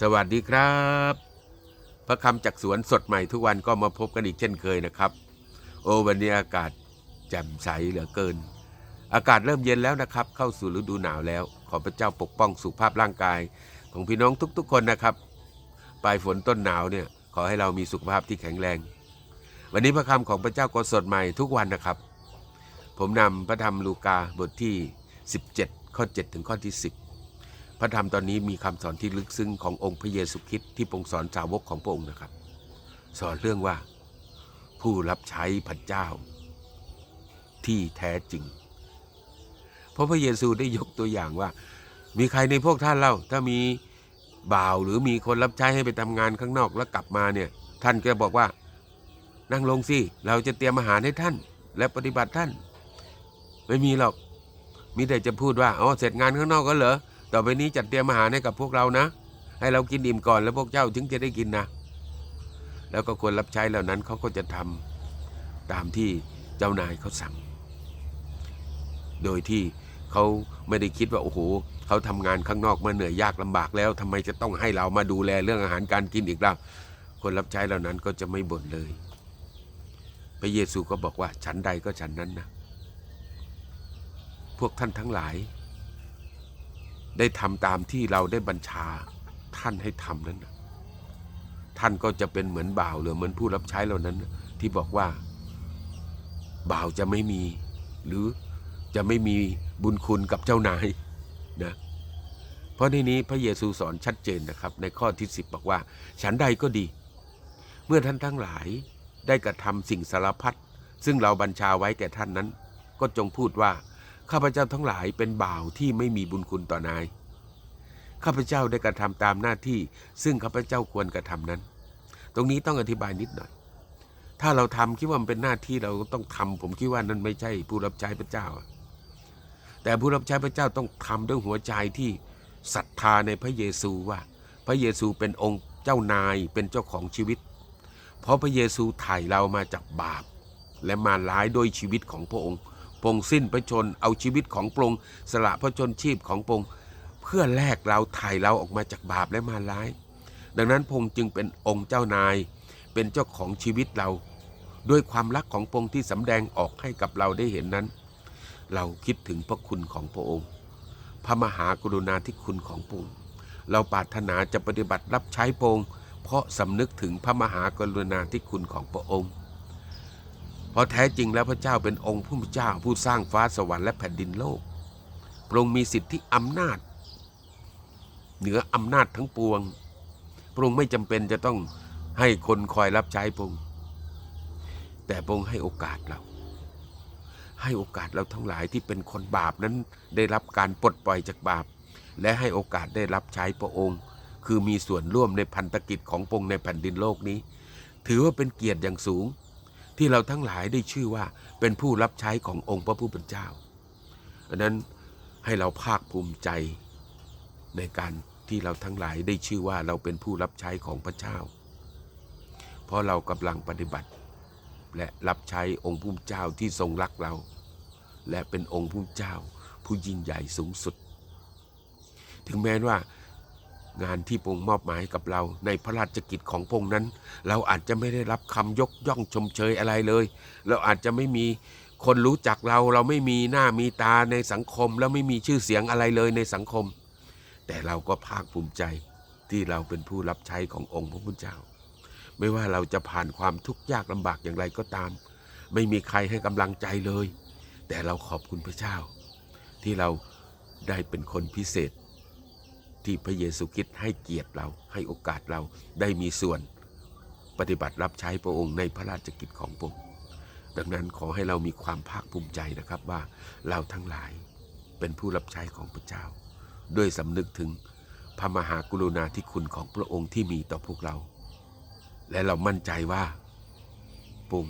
สวัสดีครับ พระคำจากสวนสดใหม่ทุกวันก็มาพบกันอีกเช่นเคยนะครับ โอ้วันนี้อากาศแจ่มใสเหลือเกิน อากาศเริ่มเย็นแล้วนะครับ เข้าสู่ฤดูหนาวแล้ว ขอพระเจ้าปกป้องสุขภาพร่างกาย ของพี่น้องทุกๆ คนนะครับปลายฝนต้นหนาวเนี่ยขอให้เรามีสุขภาพที่แข็งแรง วันนี้พระคำของพระเจ้าก็สดใหม่ทุกวันนะครับ ผมนำพระธรรมลูกาบทที่ 17 ข้อ 7 ถึงข้อที่ 10 ระธรรมตอนนี้มีคำสอนที่ลึกซึ้งขององค์พระเยซูคริสต์ที่พรงค์สอนสาวกของพระองค์นะครับ สอนเรื่องว่าผู้รับใช้พระเจ้า ที่แท้จริง เพราะพระเยซูได้ยกตัวอย่างว่า มีใครในพวกท่านเล่าถ้ามีบ่าวหรือมีคนรับใช้ให้ไปทำงานข้างนอกแล้วกลับมาเนี่ย ท่านก็บอกว่า นั่งลงสิเราจะเตรียมอาหารให้ท่าน และปฏิบัติท่าน ไม่มีหรอก มีแต่จะพูดว่าอ๋อเสร็จงานข้างนอกก็เหรอ ต่อไปนี้จัดเตรียมอาหารให้กับพวกเรานะ ให้เรากินอิ่มก่อนแล้วพวกเจ้าถึงจะได้กินนะ แล้วก็คนรับใช้เหล่านั้นเขาก็จะทำตามที่เจ้านายเขาสั่ง โดยที่เขาไม่ได้คิดว่าโอ้โหเขาทำงานข้างนอกมาเหนื่อยยากลำบากแล้วทำไมจะต้องให้เรามาดูแลเรื่องอาหารการกินอีกล่ะคนรับใช้เหล่านั้นก็จะไม่บ่นเลย พระเยซูก็บอกว่าฉันใดก็ฉันนั้นนะ พวกท่านทั้งหลาย ได้ทำตามที่เราได้บัญชาท่านให้ทำนั้น ท่านก็จะเป็นเหมือนบ่าวหรือเหมือนผู้รับใช้เหล่านั้น ที่บอกว่า บ่าวจะไม่มี หรือจะไม่มีบุญคุณกับเจ้านายนะเพราะในนี้พระเยซูสอนชัดเจนนะครับ ในข้อที่สิบบอกว่า ฉันใดก็ดี เมื่อท่านทั้งหลายได้กระทำสิ่งสารพัดซึ่งเราบัญชาไว้แก่ท่านนั้น ก็จงพูดว่า ข้าพเจ้าทั้งหลายเป็นบ่าวที่ไม่มีบุญคุณต่อนาย ข้าพเจ้าได้กระทำตามหน้าที่ ซึ่งข้าพเจ้าควรกระทำนั้น ตรงนี้ต้องอธิบายนิดหน่อย ถ้าเราทำคิดว่ามันเป็นหน้าที่เราต้องทำผมคิดว่านั้นไม่ใช่ผู้รับใช้พระเจ้า แต่ผู้รับใช้พระเจ้าต้องทำด้วยหัวใจที่ศรัทธาในพระเยซูว่า พระเยซูเป็นองค์เจ้านายเป็นเจ้าของชีวิต เพราะพระเยซูไถ่เรามาจากบาป และมาล้ายโดยชีวิตของพระองค์ พระองสิ้นพระชนเอาชีวิตของพรงสละพระชนชีพของพรงเพื่อแลกเราไถ่เราออกมาจากบาปและมาร้าย ดังนั้นพระองจึงเป็นองค์เจ้านาย เป็นเจ้าของชีวิตเรา ด้วยความรักของพรงที่สำแดงออกให้กับเราได้เห็นนั้น เราคิดถึงพระคุณของพระองค์ พระมหากรุณาธิคุณของพรงเราปรารถนาจะปฏิบัติรับใช้พรงเพราะสำนึกถึงพระมหากรุณาธิคุณของพระองค์ เพราะแท้จริงแล้วพระเจ้าเป็นองค์ผู้เจ้าผู้สร้างฟ้าสวรรค์และแผ่นดินโลกพระองค์มีสิทธิอำนาจ เหนืออำนาจทั้งปวงพระองค์ไม่จำเป็นจะต้องให้คนคอยรับใช้พระองค์แต่พระองค์ให้โอกาสเรา ให้โอกาสเราทั้งหลายที่เป็นคนบาปนั้นได้รับการปลดปล่อยจากบาป และให้โอกาสได้รับใช้พระองค์ คือมีส่วนร่วมในพันธกิจของพระองค์ในแผ่นดินโลกนี้ ถือว่าเป็นเกียรติอย่างสูง ที่เราทั้งหลายได้ชื่อว่าเป็นผู้รับใช้ขององค์พระผู้เป็นเจ้าอันนั้นให้เราภาคภูมิใจในการที่เราทั้งหลายได้ชื่อว่าเราเป็นผู้รับใช้ของพระเจ้า เพราะเรากำลังปฏิบัติ และรับใช้องค์ผู้เจ้าที่ทรงรักเรา และเป็นองค์ผู้เจ้าผู้ยิ่งใหญ่สูงสุด ถึงแม้ว่า งานที่พงมอบหมายกับเราในพระราชกิจของพงค์นั้น เราอาจจะไม่ได้รับคำยกย่องชมเชยอะไรเลย เราอาจจะไม่มีคนรู้จักเรา เราไม่มีหน้ามีตาในสังคม แล้วไม่มีชื่อเสียงอะไรเลยในสังคม แต่เราก็ภาคภูมิใจที่เราเป็นผู้รับใช้ขององค์พระพุทธเจ้า ไม่ว่าเราจะผ่านความทุกข์ยากลำบากอย่างไรก็ตาม ไม่มีใครให้กำลังใจเลย แต่เราขอบคุณพระเจ้า ที่เราได้เป็นคนพิเศษ ที่พระเยซูคริสต์ให้เกียรติเราให้โอกาสเราได้มีส่วนปฏิบัติรับใช้พระองค์ในพระราชกิจของพระองค์ดังนั้นขอให้เรามีความภาคภูมิใจนะครับว่าเราทั้งหลายเป็นผู้รับใช้ของพระเจ้า ด้วยสำนึกถึงพระมหากรุณาธิคุณของพระองค์ที่มีต่อพวกเรา และเรามั่นใจว่าปุ่ง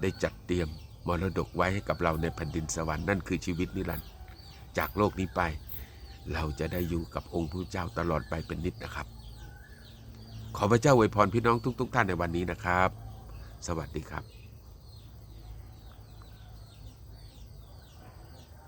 ได้จัดเตรียมมรดกไว้ให้กับเราในแผ่นดินสวรรค์นั่นคือชีวิตนิรันดร์จากโลกนี้ไป เราจะได้อยู่กับองค์พระเจ้าตลอดไปเป็นนิจนะครับ ขอพระเจ้าอวยพรพี่น้องทุกๆท่านในวันนี้นะครับ สวัสดีครับ